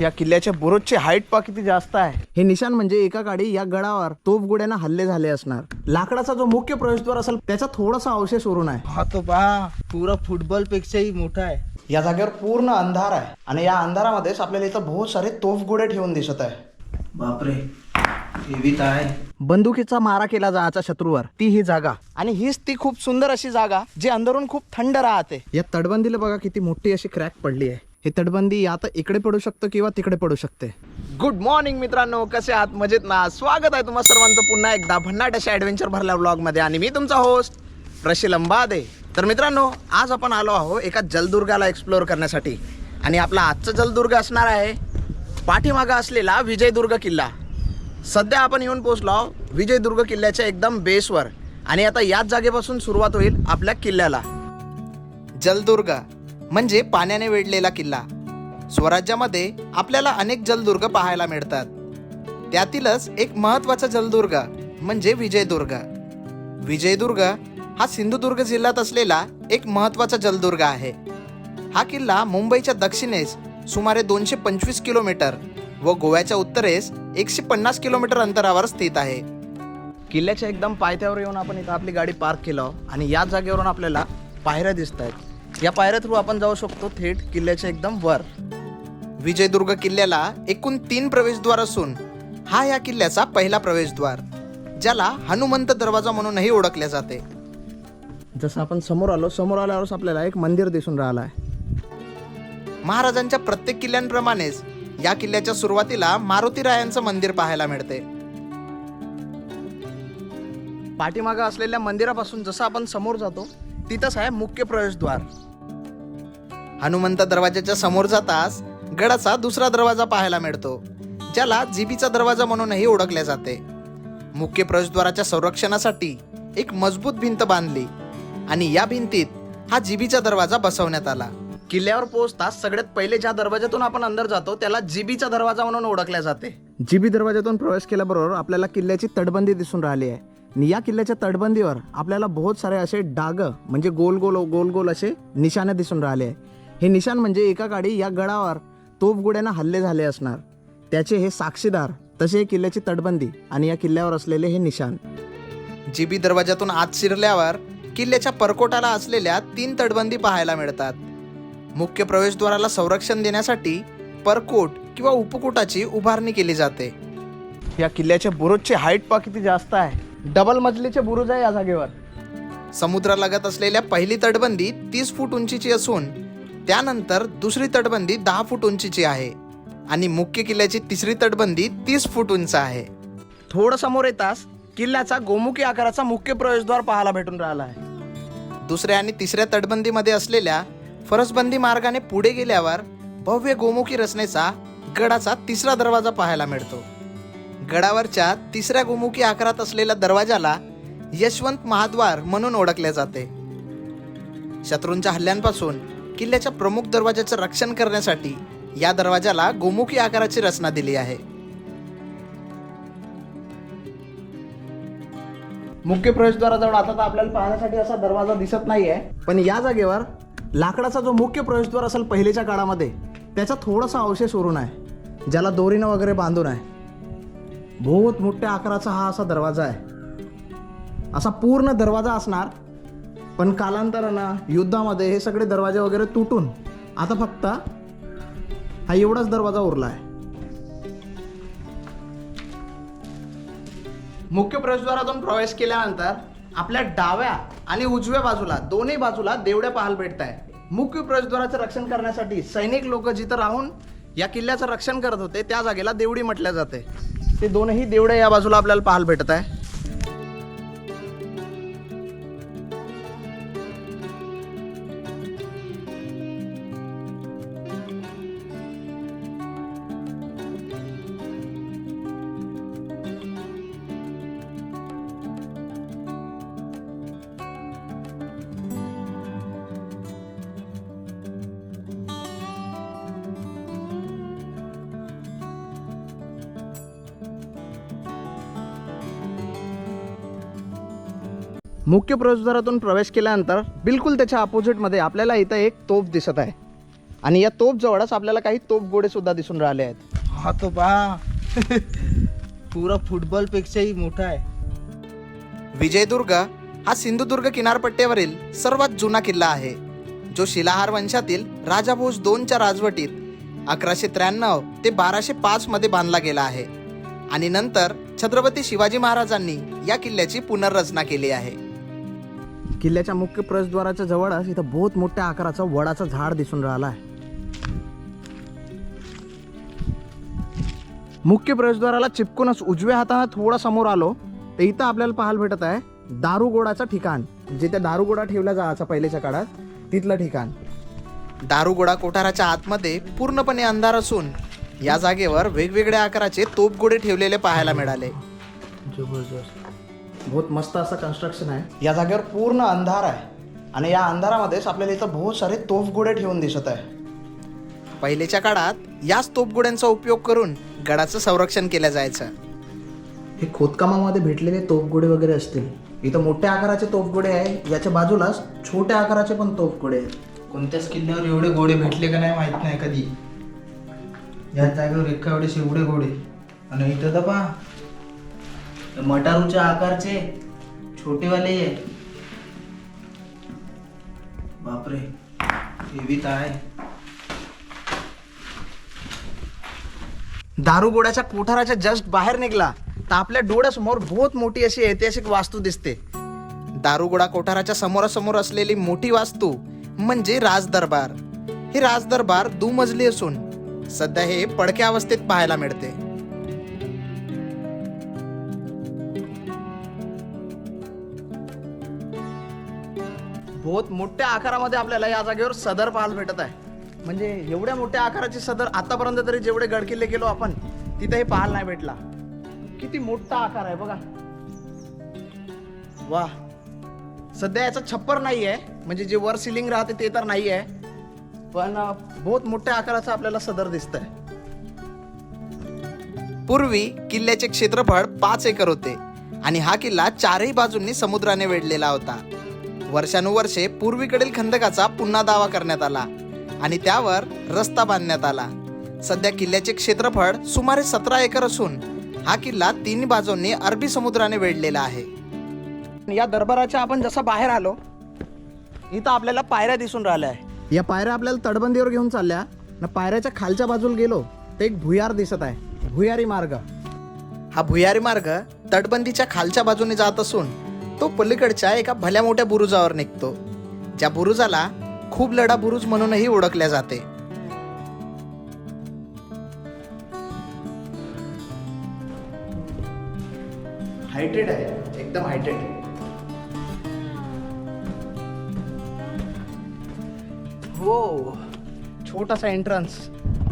या किल्ल्याच्या बुरुजची हाईट पा किती जास्त आहे. हे निशाण म्हणजे एका काळी या गडावर तोफगोड्यांना हल्ले झाले असणार. लाकडाचा जो मुख्य प्रवेशद्वार असेल त्याचा थोडासा अवशेष उरून आहे. हा तो पहा पुरा फुटबॉल पेक्षाही मोठा आहे. या जागेवर पूर्ण अंधार आहे. आणि या अंधारामध्येच आपल्याला इथं बहुत सारे तोफगोडे ठेवून दिसत आहे. बापरे हेवी आहे. बंदुकीचा मारा केला जायचा शत्रूवर. ती ही जागा. आणि हीच ती खूप सुंदर अशी जागा जी अंदरून खूप थंड राहते. या तटबंदीला बघा किती मोठी अशी क्रॅक पडली आहे. ही तटबंदी आता इकडे पडू शकतो किंवा तिकडे पडू शकते. गुड मॉर्निंग मित्रांनो कसे आहात? मजेत ना? स्वागत आहे तुम्हा सर्वांचं पुन्हा एकदा भन्नाट अशा ॲडव्हेंचर भरल्या ब्लॉगमध्ये आणि मी तुमचा होस्ट प्रशिल अंबादे. तर मित्रांनो आज आपण आलो आहो एका जलदुर्गाला एक्सप्लोअर करण्यासाठी. आणि आपला आजचा जलदुर्ग असणार आहे पाठीमागा असलेला विजयदुर्ग किल्ला. सध्या आपण येऊन पोचलो आहोत विजयदुर्ग किल्ल्याच्या एकदम बेसवर आणि आता याच जागेपासून सुरुवात होईल आपल्या किल्ल्याला. जलदुर्ग. म्हणजे पाण्याने वेढलेला किल्ला. स्वराज्यामध्ये आपल्याला अनेक जलदुर्ग पाहायला मिळतात. त्यातीलच एक महत्त्वाचा जलदुर्ग म्हणजे विजयदुर्ग. विजयदुर्ग हा सिंधुदुर्ग जिल्ह्यात असलेला एक महत्त्वाचा जलदुर्ग आहे. हा किल्ला मुंबईच्या दक्षिणेस सुमारे दोनशे पंचवीस किलोमीटर व गोव्याच्या उत्तरेस एकशे पन्नास किलोमीटर अंतरावर स्थित आहे. किल्ल्याच्या एकदम पायथ्यावर येऊन आपण इथं आपली गाडी पार्क केलं आणि या जागेवरून आपल्याला पायऱ्या दिसत आहेत या पायऱ्या थ्रू आपण जाऊ शकतो थेट किल्ल्याच्या एकदम वर. विजयदुर्ग किल्ल्याला एकूण तीन प्रवेशद्वार असून हा या किल्ल्याचा पहिला प्रवेशद्वार ज्याला हनुमंत दरवाजा म्हणूनही ओळखले जाते. जसं आपण समोर आलो समोर आल्यावरच आपल्याला एक मंदिर दिसून राहिलं आहे महाराजांच्या प्रत्येक किल्ल्यांप्रमाणेच या किल्ल्याच्या सुरुवातीला मारुतीरायांचं मंदिर पाहायला मिळते. पाठीमागं असलेल्या मंदिरापासून जसं आपण समोर जातो तिथंच आहे मुख्य प्रवेशद्वार. हनुमंत दरवाजाच्या समोर जाताच गडाचा दुसरा दरवाजा पाहायला मिळतो ज्याला जिबीचा दरवाजा म्हणूनही ओळखले जाते. मुख्य प्रवेशद्वाराच्या संरक्षणासाठी एक मजबूत भिंत बांधली आणि या भिंतीत हा जिबीचा दरवाजा बसवण्यात आला. किल्ल्यावर पोहोचताच सगळ्यात पहिले ज्या दरवाजातून आपण अंदर जातो त्याला जिबीचा दरवाजा म्हणून ओळखल्या जाते. जिबी दरवाजातून प्रवेश केल्याबरोबर आपल्याला किल्ल्याची तटबंदी दिसून राहिली आहे. आणि या किल्ल्याच्या तटबंदीवर आपल्याला बहुत सारे असे डाग म्हणजे गोल गोल गोल गोल असे निशाणे दिसून राहिले. आहे हे निशाण म्हणजे एका काळी या गडावर तोफगोड्यांना हल्ले झाले असणार. त्याचे हे साक्षीदार तसे हे किल्ल्याची तटबंदी आणि या किल्ल्यावर असलेले हे निशाण. जीबी दरवाजातून आत शिरल्यावर किल्ल्याच्या परकोटाला असलेल्या तीन तटबंदी पाहायला मिळतात. मुख्य प्रवेशद्वाराला संरक्षण देण्यासाठी परकोट किंवा उपकोटाची उभारणी केली जाते. या किल्ल्याच्या बुरुजची हाईट पा किती जास्त आहे. डबल मजलीचे बुरुज आहे या जागेवर. समुद्रालगत असलेल्या पहिली तटबंदी तीस फूट उंचीची असून त्यानंतर दुसरी तटबंदी दहा फूट उंचीची आहे आणि मुख्य किल्ल्याची तिसरी तटबंदी तीस फूट उंच आहे. थोडं समोर येताच किल्ल्याचा गोमुखी आकाराचा मुख्य प्रवेशद्वार पाहायला भेटून राहिला आहे. दुसऱ्या आणि तिसऱ्या तटबंदीमध्ये असलेल्या फरसबंदी मार्गाने पुढे गेल्यावर भव्य गोमुखी रचनेचा गडाचा तिसरा दरवाजा पाहायला मिळतो. गडावरच्या तिसऱ्या गोमुखी आकारात असलेल्या दरवाजाला यशवंत महाद्वार म्हणून ओळखले जाते. शत्रूंच्या हल्ल्यांपासून किल्ल्याच्या प्रमुख दरवाजाचं रक्षण करण्यासाठी या दरवाजाला गोमुखी आकाराची रचना दिली आहे. मुख्य प्रवेशद्वाराजवळ आता तर आपल्याला पाहण्यासाठी असा दरवाजा दिसत नाहीये. पण या जागेवर लाकडाचा जो मुख्य प्रवेशद्वार असेल पहिलेच्या काळामध्ये त्याचा थोडासा अवशेष उरून आहे ज्याला दोरीनं वगैरे बांधून आहे. बहुत मोठ्या आकाराचा हा असा दरवाजा आहे. असा पूर्ण दरवाजा असणार पण कालांतरानं युद्धामध्ये हे सगळे दरवाजे वगैरे तुटून आता फक्त हा एवढाच दरवाजा उरला आहे. मुख्य प्रवेशद्वारातून प्रवेश केल्यानंतर आपल्या डाव्या आणि उजव्या बाजूला दोन्ही बाजूला देवड्या पाहायला भेटत आहे मुख्य प्रवेशद्वाराचं रक्षण करण्यासाठी सैनिक लोक जिथं राहून या किल्ल्याचं रक्षण करत होते त्या जागेला देवडी म्हटल्या जाते ते दोनही देवड्या या बाजूला आपल्याला पाहायला भेटत आहे. मुख्य प्रवेशद्वारातून प्रवेश केल्यानंतर बिलकुल त्याच्या अपोजिटमध्ये आपल्याला इथं एक तोफ दिसत आहे. आणि या तोफ जवळच आपल्याला काही तोफ गोडे सुद्धा दिसून राहिले आहेत. हा तो पहा. पुरा फुटबॉल पेक्षाही मोठा आहे. विजयदुर्ग हा सिंधुदुर्ग किनारपट्टीवरील सर्वात जुना किल्ला आहे जो शिलाहार वंशातील राजा भोज दोनच्या राजवटीत अकराशे त्र्याण्णव ते बाराशे पाच मध्ये बांधला गेला आहे. आणि नंतर छत्रपती शिवाजी महाराजांनी या किल्ल्याची पुनर्रचना केली आहे. किल्ल्याच्या मुख्य प्रवेशद्वाराच्या जवळच इथं बहुत मोठ्या आकाराचा वडाचं झाड दिसून राहिला आहे. मुख्य प्रवेशद्वाराला चिपकूनच उजव्या हाताने थोडा समोर आलो तर इथं आपल्याला पाहायला भेटत आहे दारुगोडाचं ठिकाण जिथे दारुगोडा ठेवला जायचा पहिल्याच्या काळात तिथलं ठिकाण. दारुगोडा कोठाराच्या आतमध्ये पूर्णपणे अंधार असून या जागेवर वेगवेगळ्या आकाराचे तोपगोडे ठेवलेले पाहायला मिळाले. जबरदस्त. बहुत मस्त असं कन्स्ट्रक्शन आहे. या जागेवर पूर्ण अंधार आहे. आणि या अंधारामध्येच आपल्याला इथं बहुत सारे तोफगोडे ठेवून दिसत आहे. पहिलेच्या काळात याच तोफगोड्यांचा उपयोग करून गडाचं संरक्षण केलं जायचं. हे खोदकामामध्ये भेटलेले तोफगोडे वगैरे असतील. इथं मोठ्या आकाराचे तोफगोडे आहे. याच्या बाजूलाच छोट्या आकाराचे पण तोफगोडे आहेत. कोणत्याच किल्ल्यावर एवढे घोडे भेटले का नाही माहीत नाही कधी. या जागेवर एका एवढे घोडे. आणि इथं तर पहा हे मटारूच्या आकारचे छोटेवाले आहे बापरे हेवी तर आहे दारुगोड्याच्या कोठाराच्या जस्ट बाहेर निघला तर आपल्या डोळ्यासमोर बहुत मोठी अशी ऐतिहासिक वास्तू दिसते. दारुगोडा कोठाराच्या समोरासमोर असलेली मोठी वास्तू म्हणजे राजदरबार. हे राजदरबार दुमजली असून सध्या हे पडक्या अवस्थेत पाहायला मिळते. बहुत मोठ्या आकारामध्ये आपल्याला या जागेवर सदर पाहायला भेटत आहे. म्हणजे एवढ्या मोठ्या आकाराची सदर आतापर्यंत तरी जेवढे गडकिल्ले गेलो आपण तिथे हे पाहायला नाही भेटला. किती मोठा आकार आहे बघा. वा सध्या याचा छप्पर नाही आहे म्हणजे जे वर सिलिंग राहते ते तर नाही आहे पण बहुत मोठ्या आकाराचं आपल्याला सदर दिसत आहे पूर्वी किल्ल्याचे क्षेत्रफळ पाच एकर होते आणि हा किल्ला चारही बाजूंनी समुद्राने वेढलेला होता. वर्षानुवर्षे पूर्वीकडील खंदकाचा पुन्हा दावा करण्यात आला आणि त्यावर रस्ता बांधण्यात आला. सध्या किल्ल्याचे क्षेत्रफळ सुमारे सतरा एकर असून हा किल्ला तिन्ही बाजूंनी अरबी समुद्राने वेढलेला आहे. या दरबाराच्या आपण जसं बाहेर आलो इथं आपल्याला पायऱ्या दिसून राहिल्या आहे या पायऱ्या आपल्याला तटबंदीवर घेऊन चालल्या. ना पायऱ्याच्या खालच्या बाजूला गेलो तर एक भुयार दिसत आहे. भुयारी मार्ग. हा भुयारी मार्ग तटबंदीच्या खालच्या बाजूने जात असून तो पलीकडच्या एका भल्या मोठ्या बुरुजावर निघतो. ज्या बुरुजाला खूप लढा बुरुज म्हणूनही ओळखल्या जाते. हायटेड आहे. एकदम हायटेड हो. छोटासा एंट्रन्स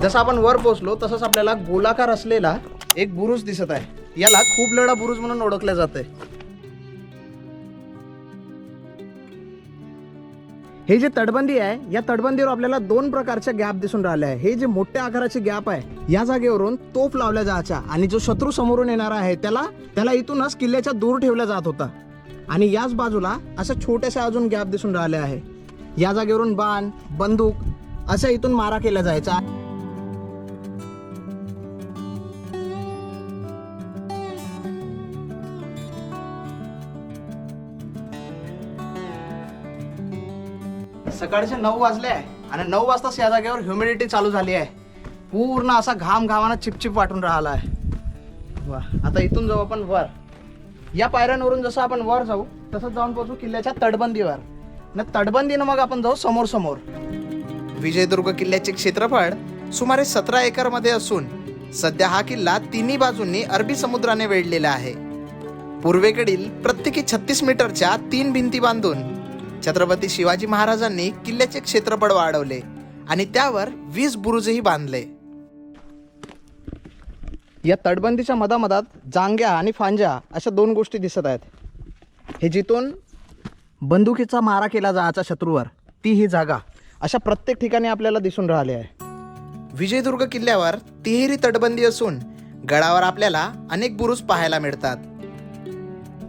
जसं आपण वर पोहोचलो तसंच आपल्याला गोलाकार असलेला एक बुरुज दिसत आहे. याला खूप लढा बुरुज म्हणून ओळखले जाते. हे जे तटबंदी आहे या तटबंदीवर आपल्याला दोन प्रकारच्या गॅप दिसून राहिले आहे. हे जे मोठ्या आकाराचे गॅप आहे या जागेवरून तोफ लावल्या जायच्या आणि जो शत्रू समोरून येणारा आहे त्याला त्याला इथूनच किल्ल्याच्या दूर ठेवला जात होता. आणि याच बाजूला अशा छोट्याशा अजून गॅप दिसून राहिले आहे. या जागेवरून बाण बंदूक अशा इथून मारा केला जायचा सकाळचे नऊ वाजले आहे आणि नऊ वाजताच या जागेवर ह्युमिडिटी चालू झाली आहे. पूर्ण असा घाम घामानं चिपचिप वाटून राहिला आहे. वा आता इथून जाऊ आपण वर. या पायऱ्यांवरून जसं आपण वर जाऊ तसंच जाऊन पोहोचू किल्ल्याच्या तटबंदीवर. न तटबंदीनं मग आपण जाऊ समोर समोर विजयदुर्ग किल्ल्याचे क्षेत्रफळ सुमारे सतरा एकरमध्ये असून सध्या हा किल्ला तिन्ही बाजूंनी अरबी समुद्राने वेढलेला आहे. पूर्वेकडील प्रत्येकी छत्तीस मीटरच्या तीन भिंती बांधून छत्रपती शिवाजी महाराजांनी किल्ल्याचे क्षेत्रफळ वाढवले आणि त्यावर वीस बुरुजही बांधले. या तटबंदीच्या मधामधात जांग्या आणि फांज्या अशा दोन गोष्टी दिसत आहेत. हे जिथून बंदुकीचा मारा केला जायचा शत्रूवर ती ही जागा अशा प्रत्येक ठिकाणी आपल्याला दिसून राहिले आहे. विजयदुर्ग किल्ल्यावर तिहेरी तटबंदी असून गडावर आपल्याला अनेक बुरुज पाहायला मिळतात.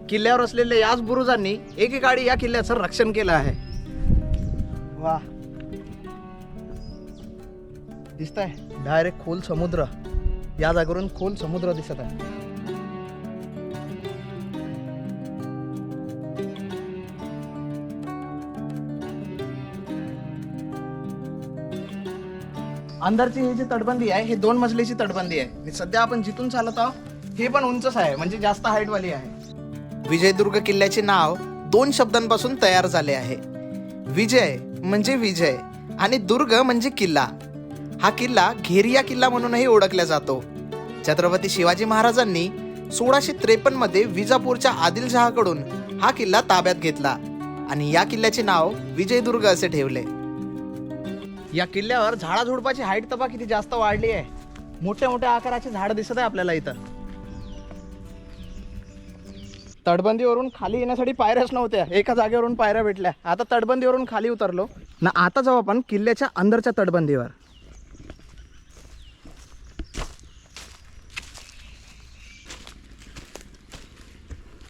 किल्ल्यावर असलेल्या याच बुरुजांनी एकेकाळी या किल्ल्याचं रक्षण केलं आहे. वा दिसत आहे डायरेक्ट खोल समुद्र. या जागेवरून खोल समुद्र दिसत आहे. अंदरची ही जी तटबंदी आहे हे दोन मजलीची तटबंदी आहे. आणि सध्या आपण जिथून चालत आहोत हे पण उंचच आहे. म्हणजे जास्त हाईट वाली आहे. विजयदुर्ग किल्ल्याचे नाव दोन शब्दांपासून तयार झाले आहे. विजय म्हणजे विजय आणि दुर्ग म्हणजे किल्ला. हा किल्ला घेरिया किल्ला म्हणूनही ओळखला जातो. छत्रपती शिवाजी महाराजांनी सोळाशे त्रेपन्नमध्ये विजापूरच्या आदिलशहाकडून हा किल्ला ताब्यात घेतला आणि या किल्ल्याचे नाव विजयदुर्ग असे ठेवले. या किल्ल्यावर झाडाझुडपाची हाईट तपा किती जास्त वाढली आहे. मोठ्या मोठ्या आकाराचे झाडं दिसत आहे आपल्याला इथं. तटबंदीवरून खाली येण्यासाठी पायऱ्याच नव्हत्या. एका जागेवरून पायऱ्या भेटल्या. आता तटबंदीवरून खाली उतरलो. ना आता जाऊ आपण किल्ल्याच्या अंदरच्या तटबंदीवर.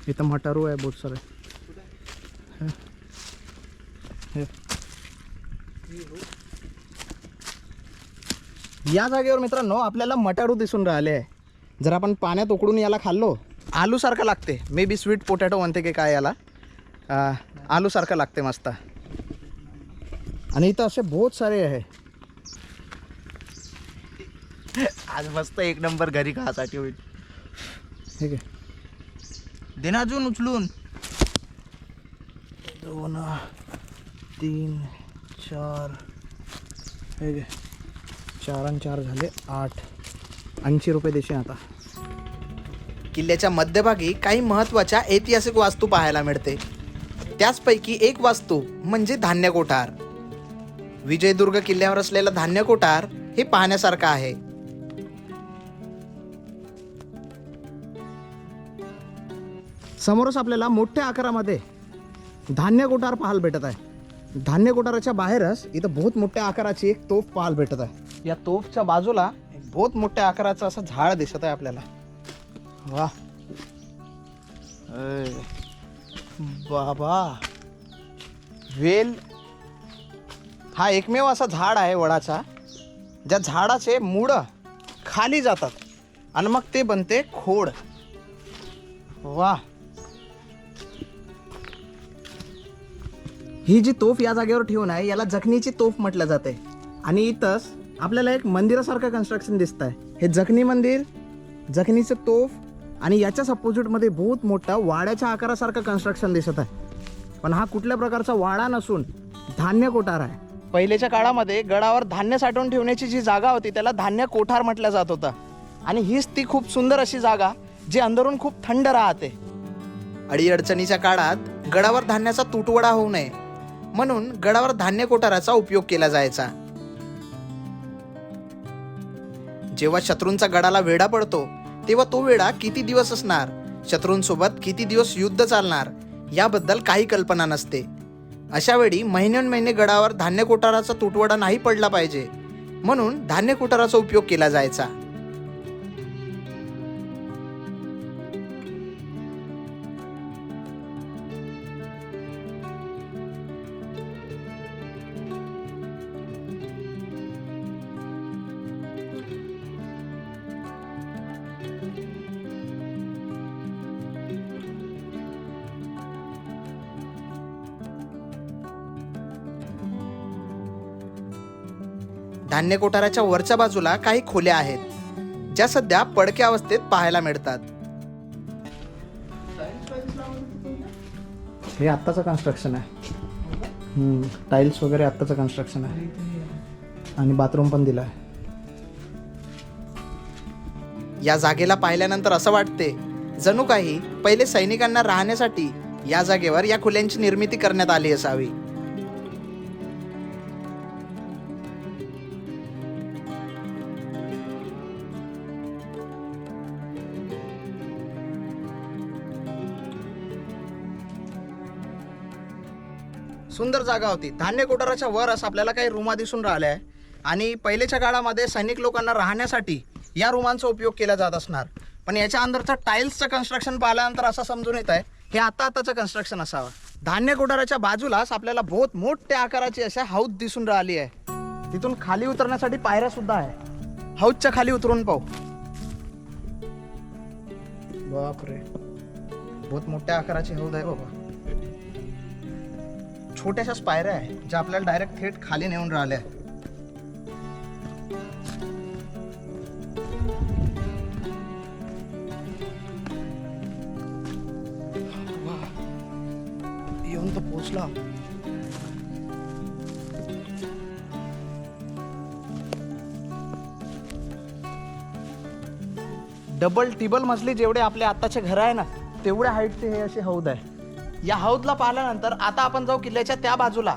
इथं मटारू आहे बहुत सारे. या जागेवर मित्रांनो आपल्याला मटारू दिसून राहिले. आहे जर आपण पाण्यात उकडून याला खाल्लो आलूसारखं लागते. मे बी स्वीट पोटॅटो म्हणते की काय याला. आलूसारखं लागते मस्त. आणि इथं असे बहुत सारे आहे. आज मस्त एक नंबर घरी खासाठी होईल. ठीक आहे दे ना अजून उचलून. दोन तीन चार. ठीक आहे चार आणि चार झाले आठ. ऐंशी रुपये देशील आता. किल्ल्याच्या मध्यभागी काही महत्त्वाच्या ऐतिहासिक वास्तू पाहायला मिळते. त्याचपैकी एक वास्तू म्हणजे धान्य कोठार. विजयदुर्ग किल्ल्यावर असलेला धान्य कोठार हे पाहण्यासारखं आहे. समोरच आपल्याला मोठ्या आकारामध्ये धान्य कोठार पाहायला भेटत आहे. धान्य कोठाराच्या बाहेरच इथं बहुत मोठ्या आकाराची एक तोफ पाहायला भेटत आहे. या तोफच्या बाजूला बहुत मोठ्या आकाराचं असं झाड दिसत आहे आपल्याला. वा. बाबा. वेल. हा एकमेव असा झाड आहे वडाचा ज्या झाडाचे मूळ खाली जातात आणि मग ते बनते खोड. वा. ही जी तोफ या जागेवर ठेवून आहे याला जखनीची तोफ म्हटलं जाते. आणि इथंच आपल्याला एक मंदिरासारखं कन्स्ट्रक्शन दिसत आहे हे जखनी मंदिर जखनीचं तोफ आणि याच्याच अपोजिटमध्ये बहुत मोठा वाड्याच्या आकारासारखं कन्स्ट्रक्शन दिसत आहे. पण हा कुठल्या प्रकारचा वाडा नसून धान्य कोठार आहे. पहिलेच्या काळामध्ये गडावर धान्य साठवून ठेवण्याची जी जागा होती त्याला धान्य कोठार म्हटलं जात होतं. आणि हीच ती खूप सुंदर अशी जागा जी अंदरून खूप थंड राहते. अडीअडचणीच्या काळात गडावर धान्याचा तुटवडा होऊ नये. म्हणून गडावर धान्य कोठाराचा उपयोग केला जायचा. जेव्हा शत्रूंचा गडाला वेढा पडतो तेव्हा तो वेळा किती दिवस असणार? शत्रूंसोबत किती दिवस युद्ध चालणार? याबद्दल काही कल्पना नसते. अशा वेळी महिन्यान महिने गडावर धान्य कोठाराचा तुटवडा नाही पडला पाहिजे. म्हणून धान्य कोठाराचा उपयोग केला जायचा. धान्य कोठाराच्या वरच्या बाजूला काही खोल्या आहेत ज्या सध्या पडक्या अवस्थेत पाहायला मिळतात. हे आत्ताचं कन्स्ट्रक्शन आहे. टाईल्स वगैरे आत्ताचं कन्स्ट्रक्शन आहे. आणि बाथरूम पण दिला आहे या जागेला पाहिल्यानंतर असं वाटते जणू काही पहिले सैनिकांना राहण्यासाठी या जागेवर या खोल्यांची निर्मिती करण्यात आली असावी. सुंदर जागा होती. धान्य कोठाराच्या वर असं आपल्याला काही रूमा दिसून राहिल्या. आहे आणि पहिलेच्या काळामध्ये सैनिक लोकांना राहण्यासाठी या रूमांचा उपयोग केला जात असणार. पण याच्या अंदरचं टाईल्सचं कन्स्ट्रक्शन पाहिल्यानंतर असं समजून येत आहे हे आता आताचं कन्स्ट्रक्शन असावं. धान्य कोठाराच्या बाजूलाच आपल्याला बहुत मोठ्या आकाराची अशा हौद दिसून राहिली आहे. तिथून खाली उतरण्यासाठी पायऱ्या सुद्धा आहे. हौदच्या खाली उतरून पाहू. बापरे. बहुत मोठ्या आकाराची हौद आहे बाबा. छोट्याशाच पायऱ्या आहे ज्या आपल्याला डायरेक्ट थेट खाली नेऊन राहिल्या येऊन तर पोचला. डबल टिबल मजली जेवढे आपले आताचे घर आहे ना तेवढ्या हाईटचे हे असे हौद आहे. या हौदला पाहिल्यानंतर आता आपण जाऊ किल्ल्याच्या त्या बाजूला.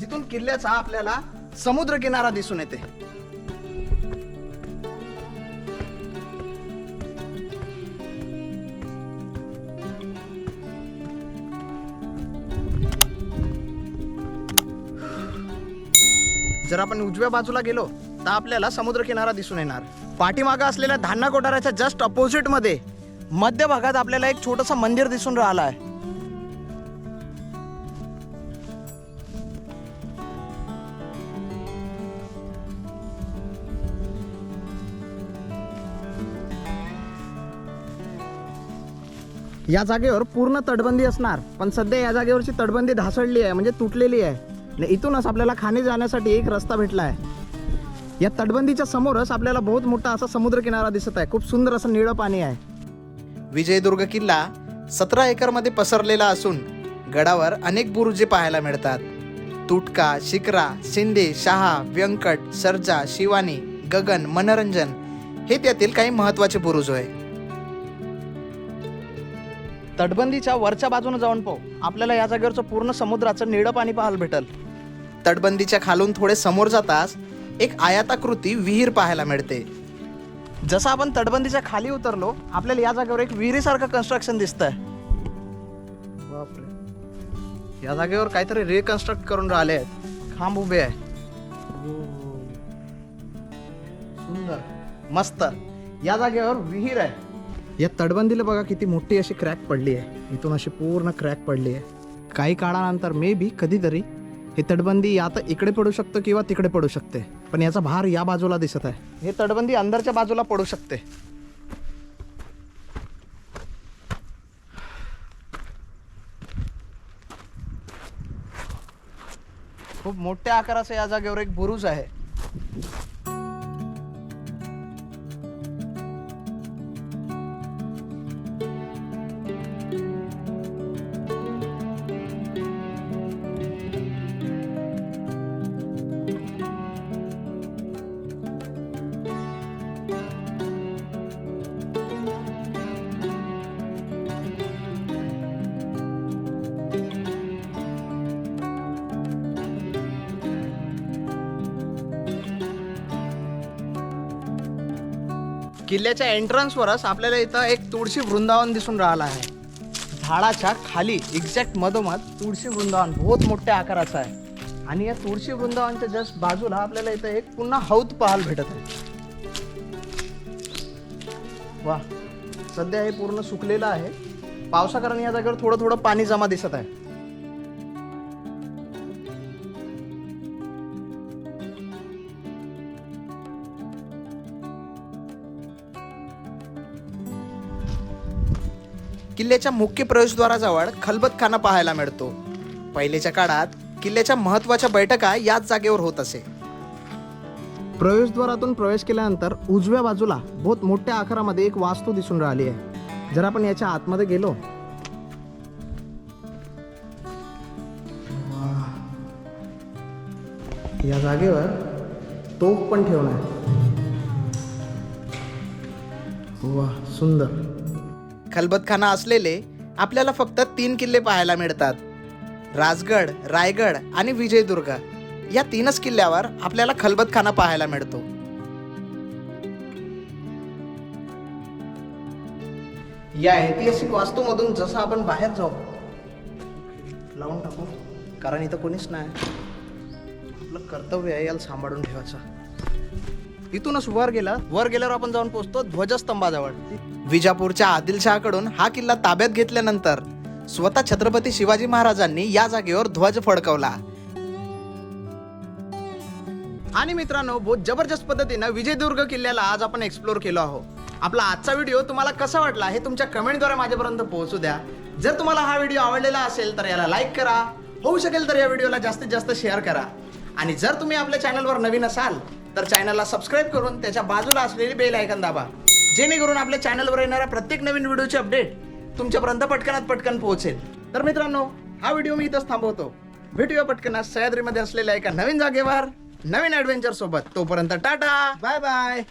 जिथून किल्ल्याचा आपल्याला समुद्र किनारा दिसून येते. जर आपण उजव्या बाजूला गेलो तर आपल्याला समुद्र किनारा दिसून येणार. पाठीमागं असलेल्या धान्ना कोठाराच्या जस्ट अपोजिटमध्ये मध्य भागात आपल्याला एक छोटस मंदिर दिसून राहिलं आहे. या जागेवर पूर्ण तटबंदी असणार. पण सध्या या जागेवरची तटबंदी ढासळली आहे म्हणजे तुटलेली आहे. आणि इथूनच आपल्याला खाणे जाण्यासाठी एक रस्ता भेटला आहे या तटबंदीच्या समोरच आपल्याला बहुत मोठा असा समुद्र किनारा दिसत आहे. खूप सुंदर असं निळं पाणी आहे. विजयदुर्ग किल्ला सतरा एकरमध्ये पसरलेला असून गडावर अनेक बुरुजे पाहायला मिळतात. तुटका शिकरा शिंदे शहा व्यंकट सर्जा शिवानी गगन मनोरंजन हे त्यातील काही महत्त्वाचे बुरुज होय. तटबंदीच्या वरच्या बाजूने जाऊन पाहू. आपल्याला या जागेवरचं पूर्ण समुद्राचं निळं पाणी पाहायला भेटल. तटबंदीच्या खालून थोडे समोर जाताच एक आयाताकृती विहीर पाहायला मिळते. जसं आपण तटबंदीच्या खाली उतरलो आपल्याला या जागेवर एक विहिरीसारखं कन्स्ट्रक्शन दिसतंय. बापरे. या जागेवर काहीतरी रिकन्स्ट्रक्ट करून राहिले आहेत. खांब उभे आहे सुंदर. मस्त. या जागेवर विहीर आहे. या तटबंदीला बघा किती मोठी अशी क्रॅक पडली आहे. इथून अशी पूर्ण क्रॅक पडली आहे. काही काळानंतर मे बी कधीतरी हे तटबंदी या तर इकडे पडू शकतं किंवा तिकडे पडू शकते. पण याचा भार या बाजूला दिसत आहे. हे तटबंदी अंदरच्या बाजूला पडू शकते. खूप मोठ्या आकाराचा या जागेवर एक बुरुज आहे. किल्ल्याच्या एंट्रन्सवरच आपल्याला इथं एक तुळशी वृंदावन दिसून राहिला आहे. झाडाच्या खाली एक्झॅक्ट मधोमध तुळशी वृंदावन बहुत मोठ्या आकाराचं आहे. आणि या तुळशी वृंदावनच्या जस्ट बाजूला आपल्याला इथं एक पुन्हा हौद पाहायला भेटत आहे. वा सध्या हे पूर्ण सुकलेलं आहे. पावसाकारण या जागेवर थोडं थोडं पाणी जमा दिसत आहे. किल्ल्याच्या मुख्य प्रवेशद्वाराजवळ खलबतखाना पाहायला मिळतो. पहिलेच्या काळात किल्ल्याच्या महत्त्वाच्या बैठका याच जागेवर होत असे. प्रवेशद्वारातून प्रवेश केल्यानंतर उजव्या बाजूला बहुत मोठ्या आकारामध्ये एक वास्तू दिसून राहिली आहे. जर आपण याच्या आतमध्ये गेलो. या जागेवर तोफ पण ठेवला आहे. वा सुंदर. खलबतखाना असलेले आपल्याला फक्त तीन किल्ले पाहायला मिळतात. राजगड रायगड आणि विजयदुर्ग. या तीनच किल्ल्यावर आपल्याला खलबतखाना पाहायला मिळतो. या ऐतिहासिक वास्तूमधून जसं आपण बाहेर जाऊ लावून टाकू. कारण इथं कोणीच नाही. आपलं कर्तव्य आहे याला सांभाळून ठेवायचं. इथूनच वर गेला. वर गेल्यावर आपण जाऊन पोहोचतो ध्वजस्तंभाजवळ. विजापूरच्या आदिलशहाकडून हा किल्ला ताब्यात घेतल्यानंतर स्वतः छत्रपती शिवाजी महाराजांनी या जागेवर ध्वज फडकवला. आणि मित्रांनो बहुत जबरदस्त पद्धतीनं विजयदुर्ग किल्ल्याला आज आपण एक्सप्लोर केलो आहोत. आपला आजचा व्हिडिओ तुम्हाला कसा वाटला हे तुमच्या कमेंटद्वारे माझ्यापर्यंत पोहोचू द्या. जर तुम्हाला हा व्हिडिओ आवडलेला असेल तर याला लाईक करा. होऊ शकेल तर या व्हिडिओला जास्तीत जास्त शेअर करा. आणि जर तुम्ही आपल्या चॅनलवर नवीन असाल तर चॅनलला सबस्क्राईब करून त्याच्या बाजूला असलेली बेल आयकन दाबा. जेणेकरून आपल्या चॅनलवर येणाऱ्या प्रत्येक नवीन व्हिडिओची अपडेट तुमच्यापर्यंत पटकनात पटकन पोहोचेल. तर मित्रांनो हा व्हिडिओ मी इथंच थांबवतो. भेटूया पटकन सह्याद्रीमध्ये असलेल्या एका नवीन जागेवर नवीन ऍडव्हेंचर सोबत. तोपर्यंत टाटा बाय बाय